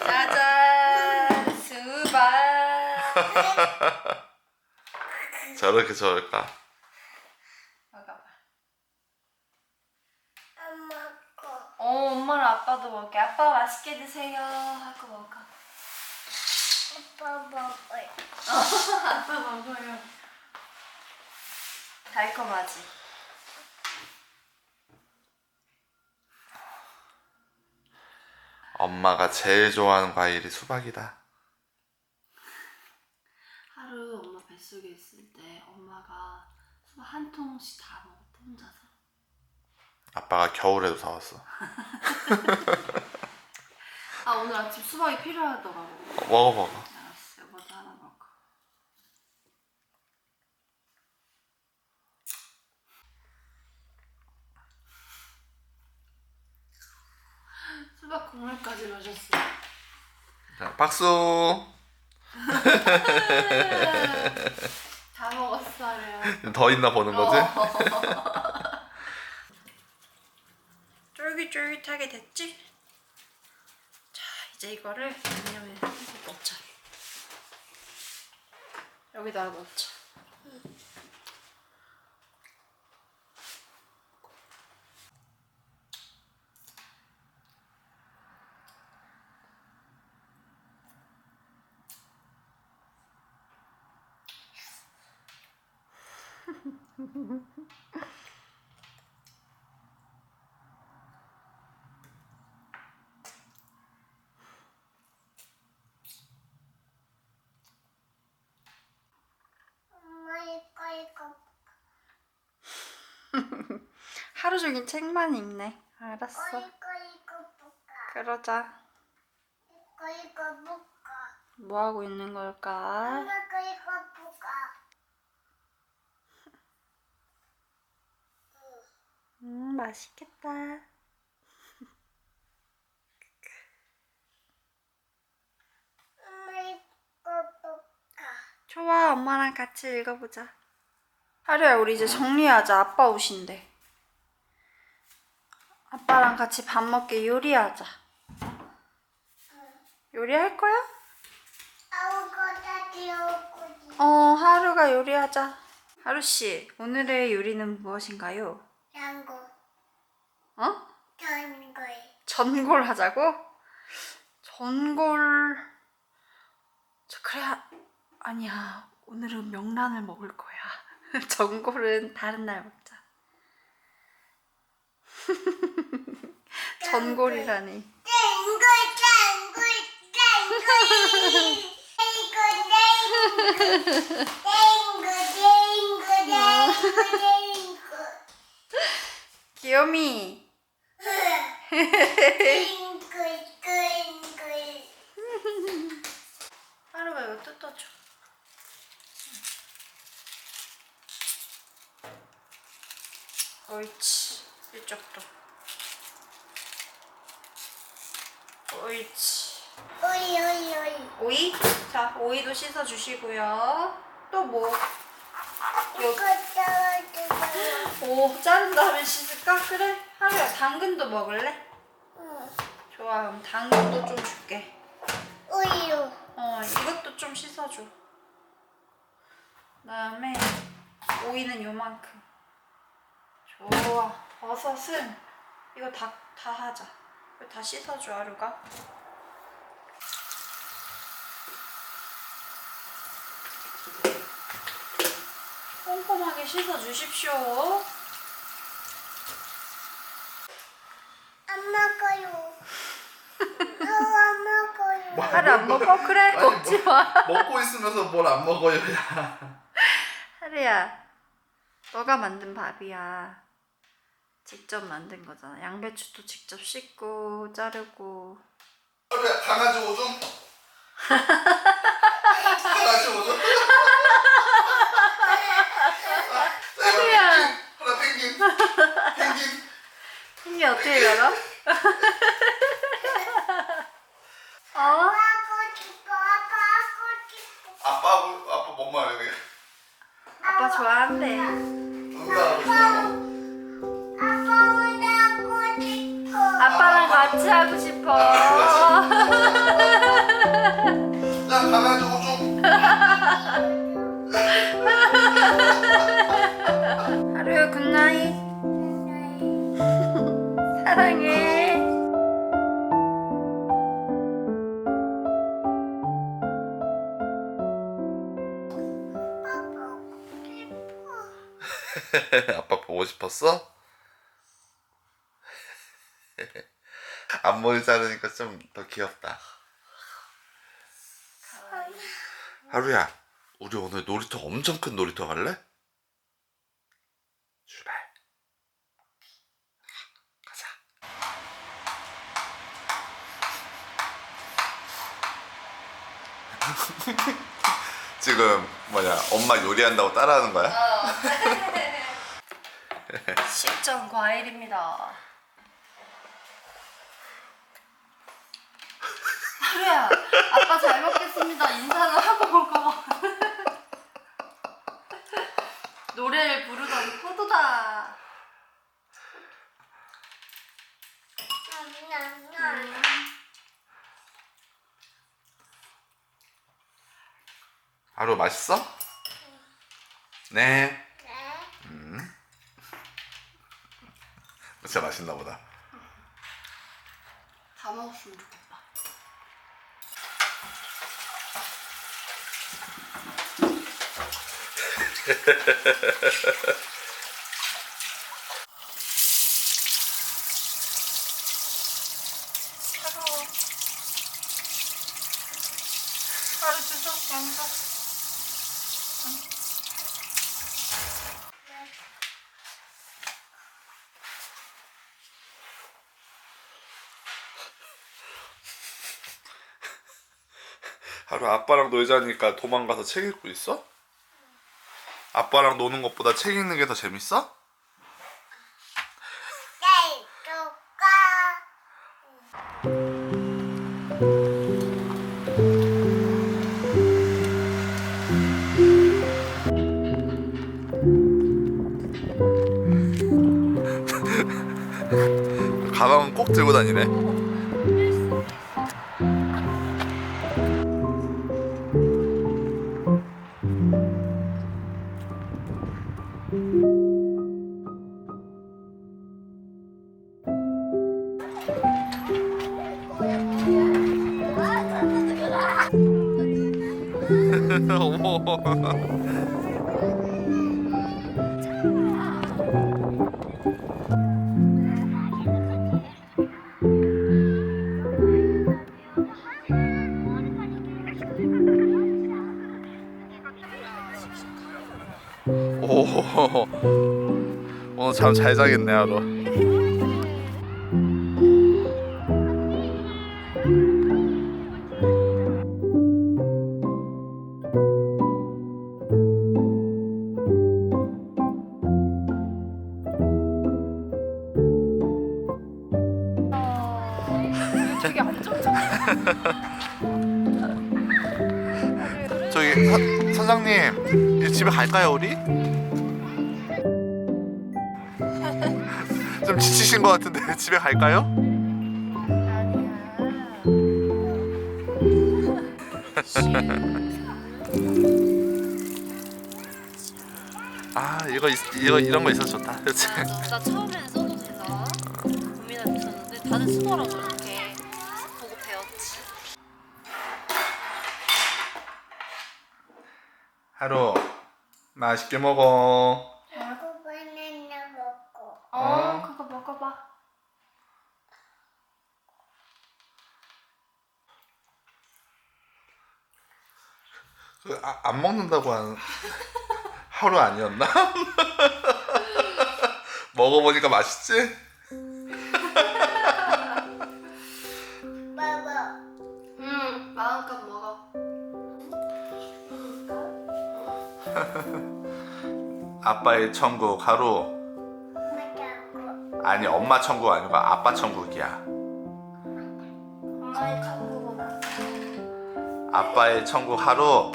짜잔 수박. 저렇게 저럴까? 먹어봐. 어 엄마랑 아빠도 먹게. 아빠 맛있게 드세요 하고 먹어. 아빠 먹어요. 아빠 먹어요. 달콤하지. 엄마가 제일 좋아하는 과일이 수박이다. 하루 엄마 뱃속에 있을 때 엄마가 수박 한 통씩 다 먹었대 혼자서. 아빠가 겨울에도 사왔어. 아 오늘 아침 수박이 필요하더라고. 어, 먹어 먹어. 알았어, 여보도 하나 먹어. 수박 국물까지 마셨어. 자, 박수. 다 먹었어, 하루야. 더 있나 보는 거지? 쫄깃쫄깃하게 됐지? 자, 이제 이거를 양념에 넣자. 여기다 넣자. 엄마 이거 이거. 하루 종일 책만 읽네. 어, 알았어. 이거 이거 볼까? 그러자. 이거 이거 볼까? 뭐 하고 있는 걸까? 엄마 이거 이거 볼까? 음, 맛있겠다. 좋아, 엄마랑 같이 읽어보자. 하루야, 우리 이제 정리하자. 아빠 오신대. 아빠랑 같이 밥 먹게 요리하자. 요리할 거야? 어, 하루가 요리하자. 하루 씨, 오늘의 요리는 무엇인가요? 전골. 전골 하자고? 전골. 저 그래 아, 아니야. 오늘은 명란을 먹을 거야. 전골은 다른 날 먹자. 전골이라니. 전골, 전골, 전골. 귀요미 하루가 이거 뜯어줘. 옳지. 이쪽도. 옳지. 오이 오이 오이 오이? 자, 오이도 씻어 주시고요. 또 뭐? 이거 떨어뜨려 오, 자른 다음에 씻을까? 그래. 하루야, 당근도 먹을래? 응 좋아, 그럼 당근도 좀 줄게. 우유 어, 이것도 좀 씻어줘. 그다음에 오이는 요만큼. 좋아. 버섯은 이거 다, 다 하자. 이거 다 씻어줘, 하루가. 꼼꼼하게 씻어주십시오. 안 먹어요 어, 안 먹어요 하루 안 먹어? 그래, 아니, 먹지 뭐- 마. 먹고 있으면서 뭘 안 먹어요, 야. 하루야, 너가 만든 밥이야. 직접 만든 거잖아. 양배추도 직접 씻고 자르고. 그래, 강아지 오줌. 강아지 오줌. 하루야. 하나 펭귄. 펭귄. 힘이 어떻게 열어? 어? 건데. 아빠랑 같이 하고 싶어. 나 가가지고 좀. 아빠 보고 싶었어? 앞머리 자르니까 좀 더 귀엽다 하루야 우리 오늘 놀이터 엄청 큰 놀이터 갈래? 출발 가자 지금 뭐냐 엄마 요리한다고 따라하는 거야? 식전 과일입니다. 하루야, 아빠 잘 먹겠습니다. 인사는 하고 먹어. 노래를 부르던 포도다. 하루 맛있어? 네. 진짜 맛있나 보다. 다 먹었으면 좋겠다. 차가워. 하루 주소 양서. 하루 아빠랑 놀자니까 도망가서 책 읽고 있어? 아빠랑 노는 것보다 책 읽는 게 더 재밌어? 가방은 꼭 들고 다니네. 어머. 오. 오늘 잠 잘 자겠네 하루. 되게 안정적. 저기 사, 이제 집에 갈까요 우리? 좀 지치신 것 같은데 집에 갈까요? 아 이거 있- 이거 이런 거 있어 서 좋다 그렇지 나 처음에는 써도 되나 고민하고 있었는데 다들 쓰더라고 이렇게 보고 배웠지. 하루 맛있게 먹어 하고 바나나 먹고. 어, 그거 먹어봐. 그, 아, 안 먹는다고 한 하루 아니었나? 먹어보니까 맛있지? 아빠의 천국 하루. 아니 엄마 천국 아니고 아빠 천국이야. 엄마의 천국은 아빠의 천국 하루